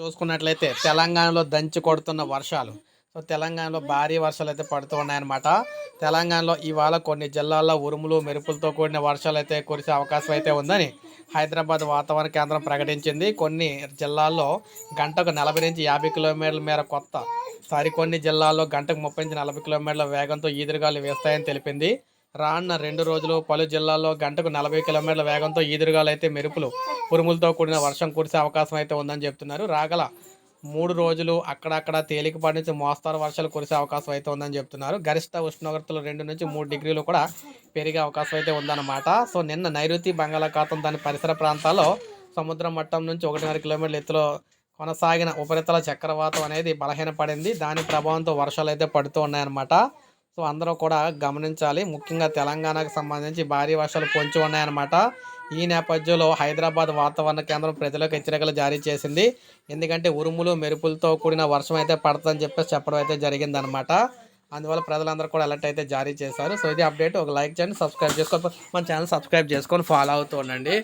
చూసుకున్నట్లయితే తెలంగాణలో దంచి కొడుతున్న వర్షాలు. సో తెలంగాణలో భారీ వర్షాలు అయితే పడుతూ ఉన్నాయన్నమాట. తెలంగాణలో ఇవాళ కొన్ని జిల్లాల్లో ఉరుములు మెరుపులతో కూడిన వర్షాలు అయితే కురిసే అవకాశం అయితే ఉందని హైదరాబాద్ వాతావరణ కేంద్రం ప్రకటించింది. కొన్ని జిల్లాల్లో గంటకు నలభై నుంచి యాభై కిలోమీటర్ల మేర కొత్త సరికొన్ని జిల్లాల్లో గంటకు ముప్పై నుంచి నలభై కిలోమీటర్ల వేగంతో ఈదురుగాలు వేస్తాయని తెలిపింది. రానున్న రెండు రోజులు పలు జిల్లాల్లో గంటకు నలభై కిలోమీటర్ల వేగంతో ఈదురుగాలు అయితే మెరుపులు ఉరుములతో కూడిన వర్షం కురిసే అవకాశం అయితే ఉందని చెప్తున్నారు. రాగల మూడు రోజులు అక్కడక్కడ తేలికపాటి నుంచి మోస్తారు వర్షాలు కురిసే అవకాశం అయితే ఉందని చెప్తున్నారు. గరిష్ట ఉష్ణోగ్రతలు రెండు నుంచి మూడు డిగ్రీలు కూడా పెరిగే అవకాశం అయితే ఉందన్నమాట. సో నిన్న నైరుతి బంగాళాఖాతం దాని పరిసర ప్రాంతాల్లో సముద్ర మట్టం నుంచి ఒకటిన్నర కిలోమీటర్ల ఎత్తులో కొనసాగిన ఉపరితల చక్రవాతం అనేది బలహీనపడింది. దాని ప్రభావంతో వర్షాలు అయితే పడుతూ ఉన్నాయన్నమాట. సో అందరూ కూడా గమనించాలి. ముఖ్యంగా తెలంగాణకు సంబంధించి భారీ వర్షాలు పొంచి ఉన్నాయన్నమాట. ఈ నేపథ్యంలో హైదరాబాద్ వాతావరణ కేంద్రం ప్రజలకు హెచ్చరికలు జారీ చేసింది. ఎందుకంటే ఉరుములు మెరుపులతో కూడిన వర్షం అయితే పడుతుందని చెప్పేసి చెప్పడం అయితే జరిగిందనమాట అందువల్ల ప్రజలందరూ కూడా అలర్ట్ అయితే జారీ చేశారు. సో ఇది అప్డేట్. ఒక లైక్ చేయండి సబ్స్క్రైబ్ చేసుకో మన ఛానల్ సబ్స్క్రైబ్ చేసుకొని ఫాలో అవుతూ ఉండండి.